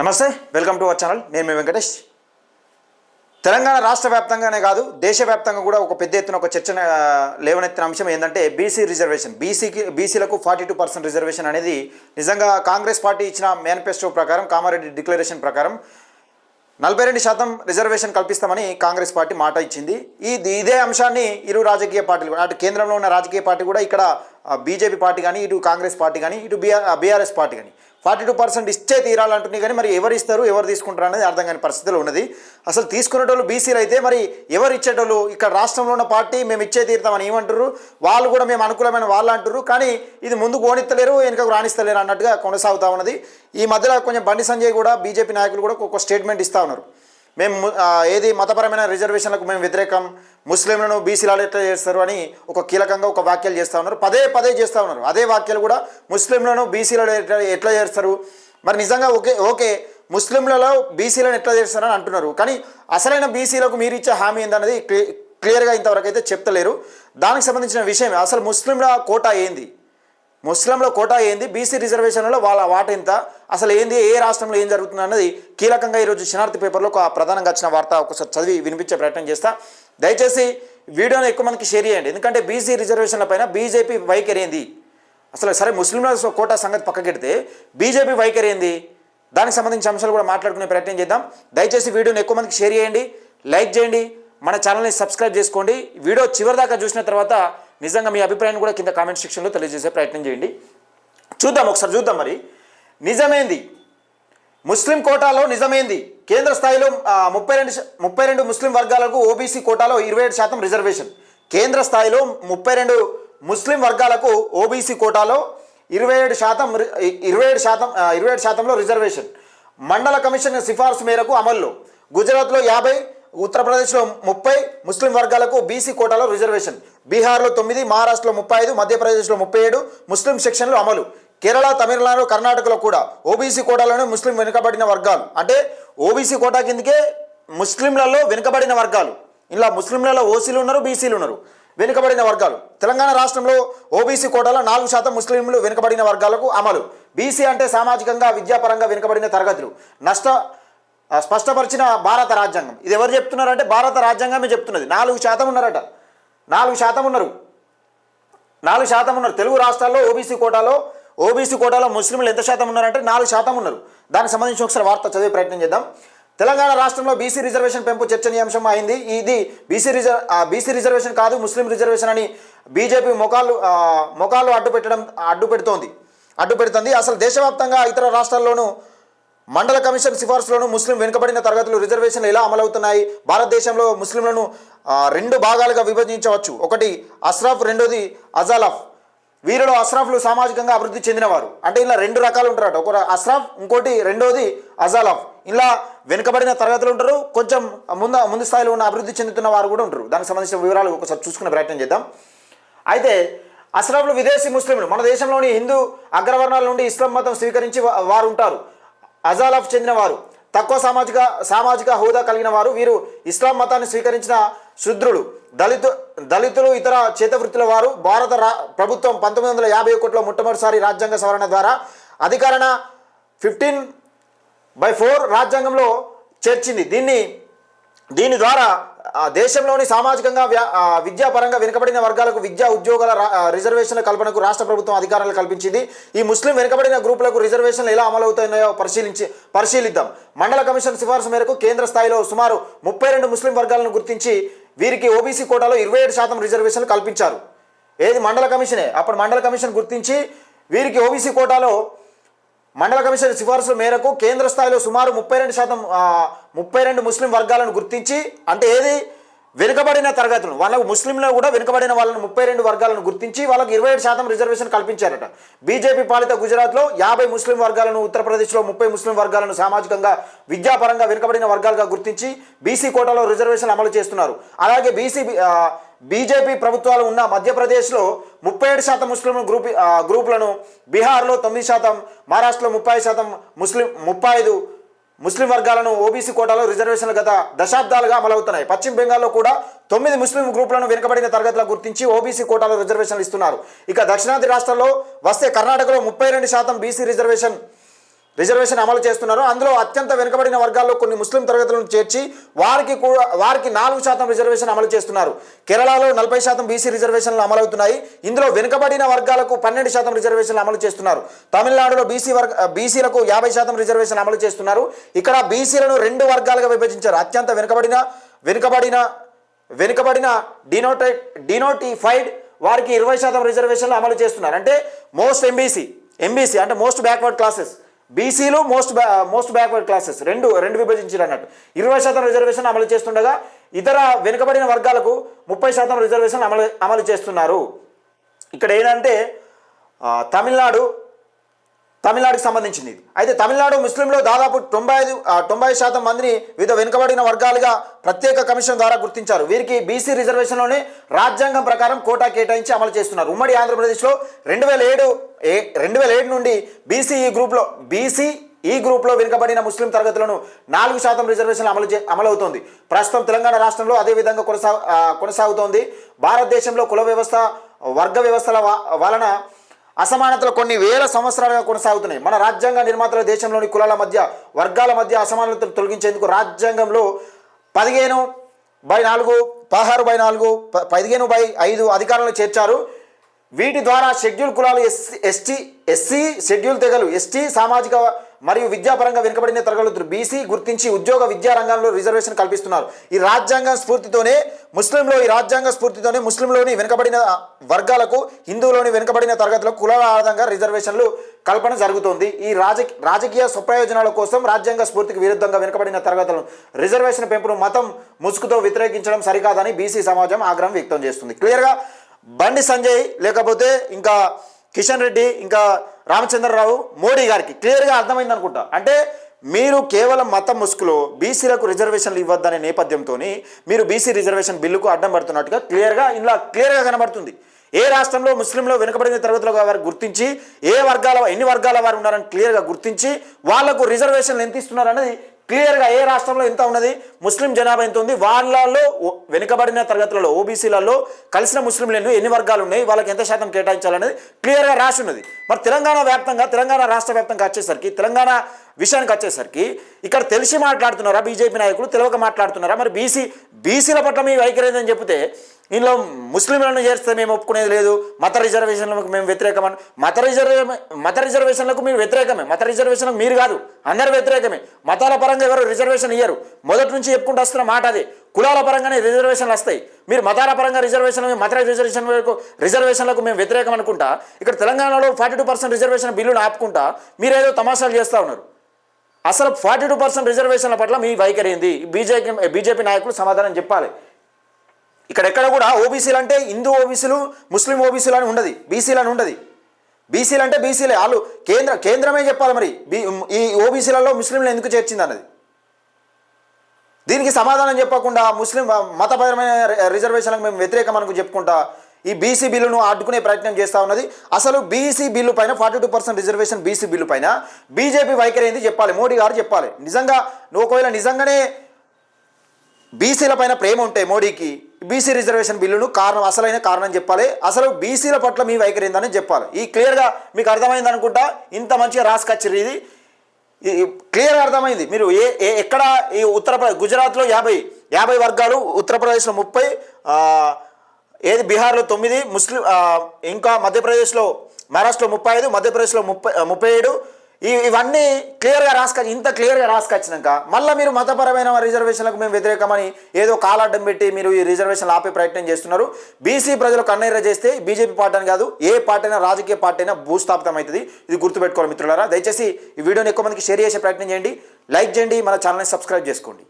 నమస్తే welcome to our channel. నేను మీ వెంకటేష్. తెలంగాణ రాష్ట్ర వ్యాప్తంగానే కాదు దేశవ్యాప్తంగా కూడా ఒక పెద్ద ఎత్తున ఒక చర్చ లేవనెత్తిన అంశం ఏంటంటే బీసీ రిజర్వేషన్. బీసీకి బీసీలకు ఫార్టీ టూ పర్సెంట్ రిజర్వేషన్ అనేది నిజంగా కాంగ్రెస్ పార్టీ ఇచ్చిన మేనిఫెస్టో ప్రకారం కామారెడ్డి డిక్లరేషన్ ప్రకారం నలభై రెండు శాతం రిజర్వేషన్ కల్పిస్తామని కాంగ్రెస్ పార్టీ మాట ఇచ్చింది. ఈ ఇదే అంశాన్ని ఇరు రాజకీయ పార్టీలు అటు కేంద్రంలో ఉన్న రాజకీయ పార్టీ కూడా ఇక్కడ బీజేపీ పార్టీ కానీ ఇటు కాంగ్రెస్ పార్టీ కానీ ఇటు బీఆర్ బీఆర్ఎస్ పార్టీ కానీ. ఫార్టీ టూ పర్సెంట్ ఇచ్చే తీరాలంటున్నాయి కానీ మరి ఎవరు ఇస్తారు ఎవరు తీసుకుంటారు అనేది అర్థం కాని పరిస్థితిలో ఉన్నది. అసలు తీసుకునేటోళ్ళు బీసీలు అయితే మరి ఎవరు ఇచ్చేటోళ్ళు? ఇక్కడ రాష్ట్రంలో ఉన్న పార్టీ మేము ఇచ్చే తీరుతామని ఏమంటారు వాళ్ళు కూడా మేము అనుకూలమైన వాళ్ళు అంటారు కానీ ఇది ముందుకు ఓనిత్తలేరు వెనుకకు రాణిస్తలేరు అన్నట్టుగా కొనసాగుతూ ఉన్నది. ఈ మధ్యలో కొంచెం బండి సంజయ్ కూడా బీజేపీ నాయకులు కూడా ఒక స్టేట్మెంట్ ఇస్తూ ఉన్నారు. మేము ఏది మతపరమైన రిజర్వేషన్లకు మేము వ్యతిరేకం ముస్లింలను బీసీలు ఎట్లా చేస్తారు అని ఒక కీలకంగా ఒక వ్యాఖ్యలు చేస్తూ ఉన్నారు. పదే పదే చేస్తూ ఉన్నారు. అదే వ్యాఖ్యలు కూడా ముస్లింలను బీసీలలో ఎట్లా చేస్తారు? మరి నిజంగా ఓకే ఓకే ముస్లింలలో బీసీలను ఎట్లా చేస్తారని అంటున్నారు. కానీ అసలైన బీసీలకు మీరు ఇచ్చే హామీ ఏందనేది క్లి క్లియర్గా ఇంతవరకు అయితే చెప్తలేరు. దానికి సంబంధించిన విషయం అసలు ముస్లింల కోటా ఏంది? ముస్లింల కోటా ఏంది? బీసీ రిజర్వేషన్లో వాళ్ళ వాట ఎంత? అసలు ఏంది? ఏ రాష్ట్రంలో ఏం జరుగుతుంది అన్నది కీలకంగా ఈరోజు శనార్థి పేపర్లో ఒక ప్రధానంగా వచ్చిన వార్త ఒకసారి చదివి వినిపించే ప్రయత్నం చేస్తా. దయచేసి వీడియోని ఎక్కువ మందికి షేర్ చేయండి. ఎందుకంటే బీసీ రిజర్వేషన్ల పైన బీజేపీ వైఖరి ఏంది? అసలు సరే ముస్లింల కోటా సంగతి పక్కకెడితే బీజేపీ వైఖరి ఏంది? దానికి సంబంధించిన అంశాలు కూడా మాట్లాడుకునే ప్రయత్నం చేద్దాం. దయచేసి వీడియోని ఎక్కువ మందికి షేర్ చేయండి. లైక్ చేయండి. మన ఛానల్ని సబ్స్క్రైబ్ చేసుకోండి. వీడియో చివరి దాకా చూసిన తర్వాత నిజంగా మీ అభిప్రాయాన్ని కూడా కింద కామెంట్ సెక్షన్లో తెలియజేసే ప్రయత్నం చేయండి. చూద్దాం ఒకసారి చూద్దాం మరి. నిజమేంది. ముస్లిం కోటాలో నిజమేంది. కేంద్ర స్థాయిలో ముప్పై రెండు ముప్పై రెండు ముస్లిం వర్గాలకు ఓబీసీ కోటాలో ఇరవై ఏడు శాతం రిజర్వేషన్. కేంద్ర స్థాయిలో ముప్పై రెండు ముస్లిం వర్గాలకు ఓబీసీ కోటాలో ఇరవై ఏడు శాతం ఇరవై ఏడు శాతం ఇరవై ఏడు శాతంలో రిజర్వేషన్. మండల కమిషన్ సిఫార్సు మేరకు అమల్లో. గుజరాత్లో యాభై ఉత్తరప్రదేశ్లో ముప్పై ముస్లిం వర్గాలకు బీసీ కోటాలో రిజర్వేషన్. బీహార్లో తొమ్మిది మహారాష్ట్రలో ముప్పై ఐదు మధ్యప్రదేశ్లో ముప్పై ఏడు ముస్లిం సెక్షన్లు అమలు. కేరళ తమిళనాడు కర్ణాటకలో కూడా ఓబీసీ కోటాలోనే ముస్లిం వెనుకబడిన వర్గాలు. అంటే ఓబీసీ కోటా కిందకే ముస్లింలలో వెనుకబడిన వర్గాలు. ఇలా ముస్లింలలో ఓసీలు ఉన్నారు బీసీలు ఉన్నారు. వెనుకబడిన వర్గాలు. తెలంగాణ రాష్ట్రంలో ఓబీసీ కోటాలో నాలుగు శాతం ముస్లింలు వెనుకబడిన వర్గాలకు అమలు. బీసీ అంటే సామాజికంగా విద్యాపరంగా వెనుకబడిన తరగతులు. నష్ట స్పష్టపరిచిన భారత రాజ్యాంగం. ఇది ఎవరు చెప్తున్నారంటే భారత రాజ్యాంగమే చెప్తున్నది. నాలుగు శాతం ఉన్నారట. నాలుగు శాతం ఉన్నారు. నాలుగు శాతం ఉన్నారు. తెలుగు రాష్ట్రాల్లో ఓబీసీ కోటాలో ఓబీసీ కోటాలో ముస్లింలు ఎంత శాతం ఉన్నారంటే నాలుగు శాతం ఉన్నారు. దానికి సంబంధించి ఒకసారి వార్త చదివే ప్రయత్నం చేద్దాం. తెలంగాణ రాష్ట్రంలో బీసీ రిజర్వేషన్ పెంపు చర్చనీయాంశం అయింది. ఇది బీసీ రిజర్ బీసీ రిజర్వేషన్ కాదు ముస్లిం రిజర్వేషన్ అని బీజేపీ మొకాలు ఆ, మొకాలు అడ్డు పెట్టడం అడ్డు పెడుతోంది అడ్డు పెడుతుంది అసలు దేశవ్యాప్తంగా ఇతర రాష్ట్రాల్లోనూ మండల కమిషన్ సిఫార్సులోను ముస్లిం వెనుకబడిన తరగతులు రిజర్వేషన్లు ఎలా అమలవుతున్నాయి? భారతదేశంలో ముస్లింలను రెండు భాగాలుగా విభజించవచ్చు. ఒకటి అస్రాఫ్ రెండోది అజాలఫ్. వీరిలో అస్రాఫ్లు సామాజికంగా అభివృద్ధి చెందినవారు. అంటే ఇలా రెండు రకాలు ఉంటారట. ఒక అస్రాఫ్ ఇంకోటి రెండోది అజాలఫ్. ఇలా వెనుకబడిన తరగతులు ఉంటారు. కొంచెం ముందు ముందు స్థాయిలో ఉన్న అభివృద్ధి చెందుతున్న వారు కూడా ఉంటారు. దానికి సంబంధించిన వివరాలు ఒకసారి చూసుకునే ప్రయత్నం చేద్దాం. అయితే అస్రాఫ్లు విదేశీ ముస్లింలు. మన దేశంలోని హిందూ అగ్రవర్ణాల నుండి ఇస్లాం మతం స్వీకరించి వారు ఉంటారు. అజాలఫ్ చెందినవారు. తక్కువ సామాజిక సామాజిక హోదా కలిగిన వారు వీరు ఇస్లాం మతాన్ని స్వీకరించిన శుద్రులు. దళితు దళితులు ఇతర చేతవృత్తుల వారు భారత రా ప్రభుత్వం పంతొమ్మిది వందల యాభై ఒకటిలో మొట్టమొదటిసారి రాజ్యాంగ సవరణ ద్వారా అధికారణ ఫిఫ్టీన్ బై ఫోర్ రాజ్యాంగంలో చేర్చింది. దీన్ని దీని ద్వారా దేశంలోని సామాజికంగా వ్యా విద్యాపరంగా వెనుకబడిన వర్గాలకు విద్యా ఉద్యోగాల రిజర్వేషన్ల కల్పనకు రాష్ట్ర ప్రభుత్వం అధికారాలు కల్పించింది. ఈ ముస్లిం వెనుకబడిన గ్రూపులకు రిజర్వేషన్లు ఎలా అమలవుతున్నాయో పరిశీలించి పరిశీలిద్దాం. మండల కమిషన్ సిఫార్సు మేరకు కేంద్ర స్థాయిలో సుమారు ముప్పై రెండు ముస్లిం వర్గాలను గుర్తించి వీరికి ఓబీసీ కోటాలో ఇరవై ఏడు శాతం రిజర్వేషన్లు కల్పించారు. ఏది మండల కమిషనే? అప్పుడు మండల కమిషన్ గుర్తించి వీరికి ఓబీసీ కోటాలో మండల కమిషన్ సిఫార్సుల మేరకు కేంద్ర స్థాయిలో సుమారు ముప్పై రెండు శాతం ముప్పై రెండు ముస్లిం వర్గాలను గుర్తించి అంటే ఏది? వెనుకబడిన తరగతులు వాళ్ళకు ముస్లింలో కూడా వెనుకబడిన వాళ్ళను ముప్పై రెండు వర్గాలను గుర్తించి వాళ్ళకి ఇరవై ఏడు శాతం రిజర్వేషన్ కల్పించారట. బీజేపీ పాలిత గుజరాత్లో యాభై ముస్లిం వర్గాలను ఉత్తరప్రదేశ్లో ముప్పై ముస్లిం వర్గాలను సామాజికంగా విద్యాపరంగా వెనుకబడిన వర్గాలుగా గుర్తించి బీసీ కోటాలో రిజర్వేషన్ అమలు చేస్తున్నారు. అలాగే బీసీ బీజేపీ ప్రభుత్వాలు ఉన్న మధ్యప్రదేశ్లో ముప్పై ఏడు శాతం ముస్లిం గ్రూప్ గ్రూపులను బీహార్లో తొమ్మిది శాతం మహారాష్ట్రలో ముప్పై శాతం ముస్లిం ముప్పై ఐదు ముస్లిం వర్గాలను ఓబీసీ కోటాలో రిజర్వేషన్లు గత దశాబ్దాలుగా అమలవుతున్నాయి. పశ్చిమ బెంగాల్లో కూడా తొమ్మిది ముస్లిం గ్రూపులను వెనుకబడిన తరగతుల గుర్తించి ఓబీసీ కోటాలో రిజర్వేషన్లు ఇస్తున్నారు. ఇక దక్షిణాది రాష్ట్రాల్లో వస్తే కర్ణాటకలో ముప్పై రెండు శాతం బీసీ రిజర్వేషన్ రిజర్వేషన్ అమలు చేస్తున్నారు. అందులో అత్యంత వెనుకబడిన వర్గాల్లో కొన్ని ముస్లిం తరగతులను చేర్చి వారికి కూడా వారికి నాలుగు శాతం రిజర్వేషన్ అమలు చేస్తున్నారు. కేరళలో నలభై శాతం బీసీ రిజర్వేషన్లు అమలవుతున్నాయి. ఇందులో వెనుకబడిన వర్గాలకు పన్నెండు శాతం రిజర్వేషన్లు అమలు చేస్తున్నారు. తమిళనాడులో బీసీ వర్గ బీసీలకు యాభై శాతం రిజర్వేషన్ అమలు చేస్తున్నారు. ఇక్కడ బీసీలను రెండు వర్గాలుగా విభజించారు. అత్యంత వెనుకబడిన వెనుకబడిన వెనుకబడిన డినోటై డినోటిఫైడ్ వారికి ఇరవై శాతం రిజర్వేషన్లు అమలు చేస్తున్నారు. అంటే మోస్ట్ ఎంబీసీ ఎంబీసీ అంటే మోస్ట్ బ్యాక్వర్డ్ క్లాసెస్. బీసీలు మోస్ట్ బ్యా మోస్ట్ బ్యాక్వర్డ్ క్లాసెస్ రెండు రెండు విభజించారు అన్నట్టు. ఇరవై శాతం రిజర్వేషన్ అమలు చేస్తుండగా ఇతర వెనుకబడిన వర్గాలకు ముప్పై శాతం రిజర్వేషన్ అమలు అమలు చేస్తున్నారు. ఇక్కడ ఏంటంటే తమిళనాడు తమిళనాడుకి సంబంధించింది. అయితే తమిళనాడు ముస్లింలో దాదాపు తొంభై ఐదు తొంభై శాతం మందిని వివిధ వెనుకబడిన వర్గాలుగా ప్రత్యేక కమిషన్ ద్వారా గుర్తించారు. వీరికి బీసీ రిజర్వేషన్లోనే రాజ్యాంగం ప్రకారం కోటా కేటాయించి అమలు చేస్తున్నారు. ఉమ్మడి ఆంధ్రప్రదేశ్లో రెండు వేల ఏడు ఏ రెండు వేల ఏడు నుండి బీసీ ఈ గ్రూప్లో బీసీ ఈ గ్రూప్లో వెనుకబడిన ముస్లిం తరగతులను నాలుగు శాతం రిజర్వేషన్లు అమలు చే అమలవుతోంది. ప్రస్తుతం తెలంగాణ రాష్ట్రంలో అదే విధంగా కొనసా కొనసాగుతోంది. భారతదేశంలో కుల వ్యవస్థ వర్గ వ్యవస్థల వలన అసమానతలు కొన్ని వేల సంవత్సరాలుగా కొనసాగుతున్నాయి. మన రాజ్యాంగ నిర్మాతల దేశంలోని కులాల మధ్య వర్గాల మధ్య అసమానతలు తొలగించేందుకు రాజ్యాంగంలో పదిహేను బై నాలుగు పదహారు బై నాలుగు ప- పదిహేను బై ఐదు అధికారులను చేర్చారు. వీటి ద్వారా షెడ్యూల్ కులాలు ఎస్సీ ఎస్టీ ఎస్సీ షెడ్యూల్ తెగలు ఎస్టీ సామాజిక మరియు విద్యాపరంగా వెనుకబడిన తరగతులు బీసీ గుర్తించి ఉద్యోగ విద్యా రంగంలో రిజర్వేషన్ కల్పిస్తున్నారు. ఈ రాజ్యాంగ స్ఫూర్తితోనే ముస్లింలో ఈ రాజ్యాంగ స్ఫూర్తితోనే ముస్లింలోని వెనుకబడిన వర్గాలకు హిందువులోని వెనుకబడిన తరగతులకు కులాల ఆధారంగా రిజర్వేషన్లు కల్పన జరుగుతోంది. ఈ రాజ రాజకీయ స్వప్రయోజనాల కోసం రాజ్యాంగ స్ఫూర్తికి విరుద్ధంగా వెనుకబడిన తరగతులను రిజర్వేషన్ పెంపును మతం ముసుగుతో వ్యతిరేకించడం సరికాదని బీసీ సమాజం ఆగ్రహం వ్యక్తం చేస్తుంది. క్లియర్గా? బండి సంజయ్ లేకపోతే ఇంకా కిషన్ రెడ్డి ఇంకా రామచంద్రరావు మోడీ గారికి క్లియర్గా అర్థమైంది అనుకుంటా. అంటే మీరు కేవలం మతం ముసుగులో బీసీలకు రిజర్వేషన్లు ఇవ్వద్దనే నేపథ్యంతో మీరు బీసీ రిజర్వేషన్ బిల్లుకు అడ్డం పడుతున్నట్టుగా క్లియర్గా ఇలా క్లియర్గా కనబడుతుంది. ఏ రాష్ట్రంలో ముస్లింలు వెనుకబడిన తరగతుల వారు గుర్తించి ఏ వర్గాల ఎన్ని వర్గాల వారు ఉన్నారని క్లియర్గా గుర్తించి వాళ్ళకు రిజర్వేషన్లు ఎంత ఇస్తున్నారనేది క్లియర్గా ఏ రాష్ట్రంలో ఎంత ఉన్నది? ముస్లిం జనాభా ఎంత ఉంది? వాళ్ళలో వెనుకబడిన తరగతులలో ఓబీసీలలో కలిసిన ముస్లింలు ఎన్ని? వర్గాలు ఉన్నాయి? వాళ్ళకి ఎంత శాతం కేటాయించాలనేది క్లియర్గా రాసి ఉన్నది మరి తెలంగాణ వ్యాప్తంగా తెలంగాణ రాష్ట్ర వ్యాప్తంగా వచ్చేసరికి తెలంగాణ విషయానికి వచ్చేసరికి ఇక్కడ తెలిసి మాట్లాడుతున్నారా బీజేపీ నాయకులు? తెలియక మాట్లాడుతున్నారా? మరి బీసీ బీసీల పట్ల మీ వైఖరి ఏందని చెప్తే ఇందులో ముస్లింలను చేస్తే మేము ఒప్పుకునేది లేదు. మత రిజర్వేషన్లకు మేము వ్యతిరేకమని మత రిజర్వే మత రిజర్వేషన్లకు మీరు వ్యతిరేకమే. మత రిజర్వేషన్లకు మీరు కాదు. అందరు వ్యతిరేకమే. మతాల పరంగా ఎవరు రిజర్వేషన్ ఇయ్యరు. మొదటి నుంచి చెప్పుకుంటూ వస్తున్న మాట అది. కులాల పరంగానే రిజర్వేషన్లు వస్తాయి. మీరు మతాల పరంగా రిజర్వేషన్ మత రిజర్వేషన్ వరకు రిజర్వేషన్లకు మేము వ్యతిరేకం అనుకుంటా ఇక్కడ తెలంగాణలో ఫార్టీ టూ పర్సెంట్ రిజర్వేషన్ బిల్లును ఆపుకుంటా మీరేదో తమాషాలు చేస్తూ ఉన్నారు. అసలు ఫార్టీ టూ పర్సెంట్ రిజర్వేషన్ల పట్ల మీ వైఖరి ఏంది? బీజేపీ బీజేపీ నాయకులు సమాధానం చెప్పాలి. ఇక్కడ ఎక్కడ కూడా ఓబీసీలు అంటే హిందూ ఓబీసీలు ముస్లిం ఓబీసీలు అని ఉండదు బీసీలు అని ఉండదు బీసీలు అంటే బీసీలే వాళ్ళు కేంద్ర కేంద్రమే చెప్పాలి మరి బీ ఈ ఓబీసీలలో ముస్లింలు ఎందుకు చేర్చింది అన్నది దీనికి సమాధానం చెప్పకుండా ముస్లిం మతపరమైన రిజర్వేషన్లకు మేము వ్యతిరేకం అనుకు చెప్పుకుంటా ఈ బీసీ బిల్లును అడ్డుకునే ప్రయత్నం చేస్తూ ఉన్నది అసలు బీసీ బిల్లు పైన forty two percent reservation BC bill పైన బీజేపీ వైఖరి ఏంది చెప్పాలి మోడీ గారు చెప్పాలి నిజంగా నువ్వు ఒకవేళ నిజంగానే బీసీల పైన ప్రేమ ఉంటే మోడీకి బీసీ రిజర్వేషన్ బిల్లును కారణం అసలైన కారణం చెప్పాలి. అసలు బీసీల పట్ల మీ వైఖరి ఏందని చెప్పాలి. ఈ క్లియర్గా మీకు అర్థమైంది అనుకుంటా? ఇంత మంచిగా రాసుకొచ్చారు ఇది. క్లియర్గా అర్థమైంది. మీరు ఏ ఏ- ఎక్కడ ఈ ఉత్తరప్రదేశ్ గుజరాత్లో యాభై యాభై వర్గాలు ఉత్తరప్రదేశ్లో ముప్పై ఏది బీహార్లో తొమ్మిది ముస్లిం ఇంకా మధ్యప్రదేశ్లో మహారాష్ట్రలో ముప్పై ఐదు మధ్యప్రదేశ్లో ముప్పై ముప్పై ఏడు ఇవన్నీ క్లియర్గా రాసుకొచ్చి ఇంత క్లియర్గా రాసుకొచ్చినాక మళ్ళీ మీరు మతపరమైన రిజర్వేషన్లకు మేము వ్యతిరేకమని ఏదో కాలాడ్డం పెట్టి మీరు ఈ రిజర్వేషన్లు ఆపే ప్రయత్నం చేస్తున్నారు. బీసీ ప్రజలు కన్నెర్ర చేస్తే బీజేపీ పార్టీ అని కాదు ఏ పార్టీ అయినా రాజకీయ పార్టీ అయినా భూస్థాపితం అవుతుంది. ఇది గుర్తుపెట్టుకోవాలి మిత్రులారా. దయచేసి ఈ వీడియోని ఎక్కువ మందికి షేర్ చేసే ప్రయత్నం చేయండి. లైక్ చేయండి. మన ఛానల్ని సబ్స్క్రైబ్ చేసుకోండి.